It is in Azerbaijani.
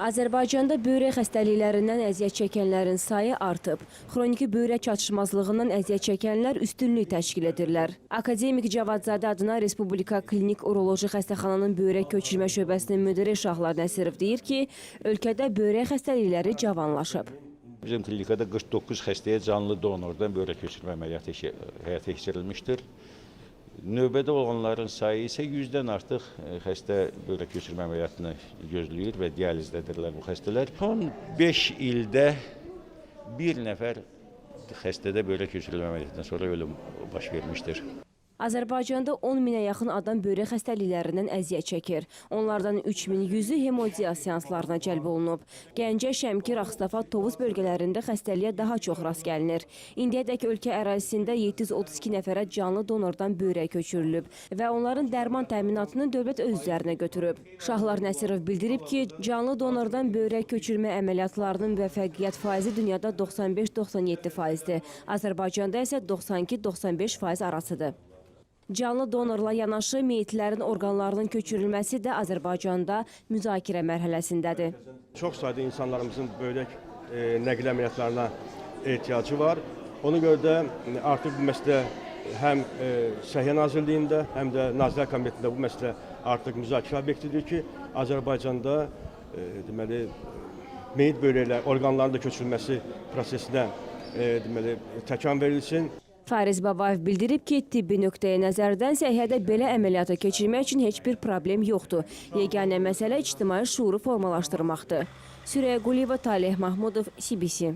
Azərbaycanda böyrək xəstəliklərindən əziyyət çəkənlərin sayı artıb. Xroniki böyrək çatışmazlığından əziyyət çəkənlər üstünlük təşkil edirlər. Akademik Cavadzadə adına Respublika Klinik Uroloji Xəstəxananın böyrək köçürmə şöbəsinin müdiri Şahlar Nəsirov deyir ki, ölkədə böyrək xəstəlikləri cavanlaşıb. Bizim klinikada 49 xəstəyə canlı donordan böyrək köçürmə əməliyyatı həyata keçirilmişdir. Növbədə olanların sayı isə 100-dən artıq e, xəstə böyrək köçürmə əməliyyatını gözləyir və dializdədirlər bu xəstələr. Son 5 ildə bir nəfər xəstədə böyrək köçürülmə əməliyyatından sonra ölüm baş vermişdir. Azərbaycanda 10 minə yaxın adam böyrək xəstəliklərindən əziyyət çəkir. Onlardan 3100-ü hemodiaz seanslarına cəlb olunub. Gəncə, Şəmkir, Ağstafa, Tovuz bölgələrində xəstəliyə daha çox rast gəlinir. İndiyədək ölkə ərazisində 732 nəfərə canlı donordan böyrək köçürülüb və onların dərman təminatını dövlət öz üzərinə götürüb. Şahlar Nəsirov bildirib ki, canlı donordan böyrək köçürmə əməliyyatlarının müvəffəqiyyət faizi dünyada 95-97 faizdir. Azərbaycanda isə 92-95 faiz arasıdır. Canlı donorla yanaşı meyitlərin orqanlarının köçürülməsi də Azərbaycanda müzakirə mərhələsindədir. Çox sayda insanlarımızın böyrək e, nəql əməliyyatlarına ehtiyacı var. Ona görə də e, artıq bu məsələ həm e, Səhiyyə Nazirliyində, həm də Nazirlər Kabinetində bu məsələ artıq müzakirə obyektidir ki, Azərbaycanda e, deməli meyit böyrəklər orqanların da köçürülməsi prosesinə e, deməli təkan verilsin. Fariz Babayev bildirib ki, tibbi nöqteyi nəzərdən səhiyyədə belə əməliyyata keçirmək üçün heç bir problem yoxdur. Yeganə məsələ ictimai şuuru formalaşdırmaqdır. Süreyya Quliyeva, Talih Mahmudov, CBC.